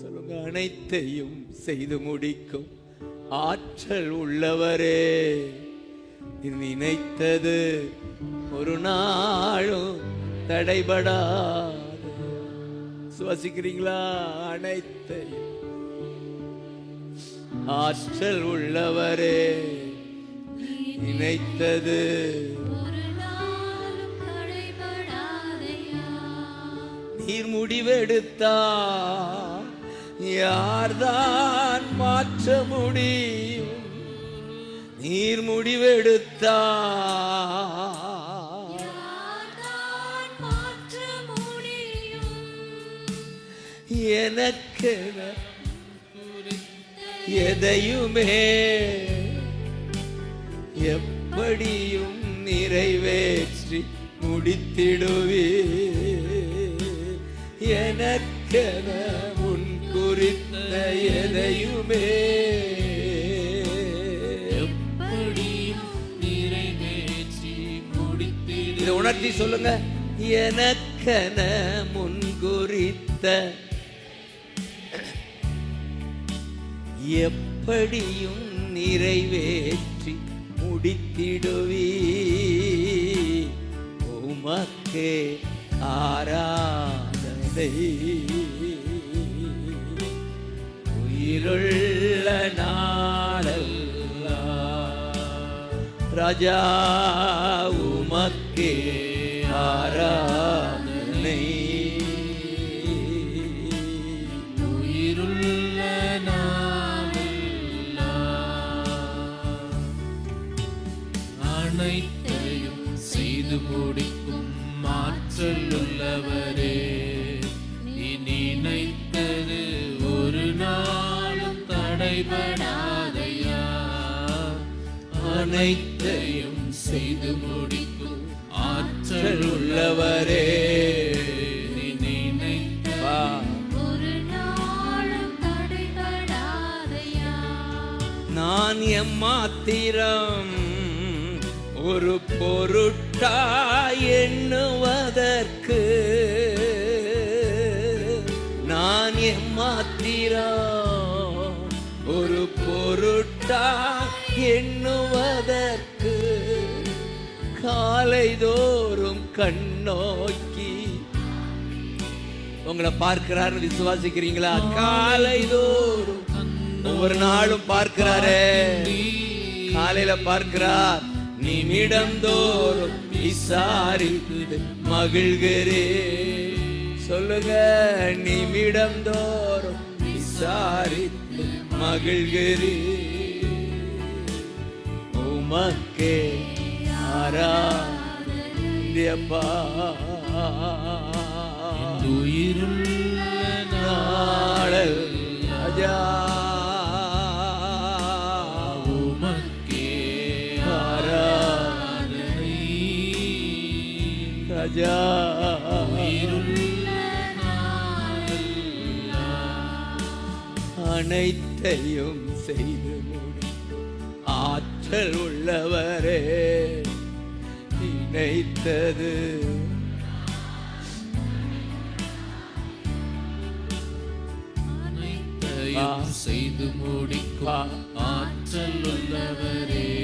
சொல்லுங்க அனைத்தையும் செய்து முடிக்கும் ஆற்றல் உள்ளவரே. நினைத்தது ஒரு நாளும் தடைபடாது. சுவாசிக்கிறீங்களா? அனைத்தையும். ஆற்றல் உள்ளவரே. நினைத்தது முடிவெடுத்தா யார்தான் மாற்ற முடியும்? நீர் முடிவெடுத்தா எனக்கென எதையுமே எப்படியும் நிறைவேற்றி முடித்திடுவே எனக்கென முன் குறித்த எதையுமே. இதை உணர்த்தி சொல்லுங்க. எனக்கென முன் குறித்த எப்படியும் நிறைவேற்றி முடித்திடுவி உமக்கே ஆராதனை உயிருள்ள நாளெல்லாம் ராஜா உமக்கே ஆராதனை. உயிருள்ள நாளெல்லாம் அனைத்தையும் செய்து முடிக்கும் ஆற்றல் உள்ளவரே நினைத்தது ஒரு நாளும் தடைபடாதையா? அனைத்தையும் செய்து முடிக்கும் ஆற்றல் உள்ளவரே நான் எம்மாத்திரம் ஒரு பொருட்டா எண்ணுவதற்கு நான் ஒரு பொருட்டா எண்ணுவதற்கு காலைதோறும் கண்ணோக்கி உங்களை பார்க்கிறாரு விசுவாசிக்கிறீங்களா? காலைதோறும் ஒவ்வொரு நாளும் பார்க்கிறாரே. காலையில பார்க்கிறார் நிமிடம் தோறும் விசாரித்து மகிழ்கிறேன். சொல்லுங்க நிமிடம் தோறும் விசாரித்து மகிழ்கிறே உமக்கே ஆராந்தியப்பா உயிருள்ள நாளல் அஜா உமக்கே ஆராதனை. ரஜா. அனைத்தையும் செய்து முடி ஆற்றல் உள்ளவரே. நினைத்தது. செய்து முடிக்கும் ஆற்றல் உள்ளவரே.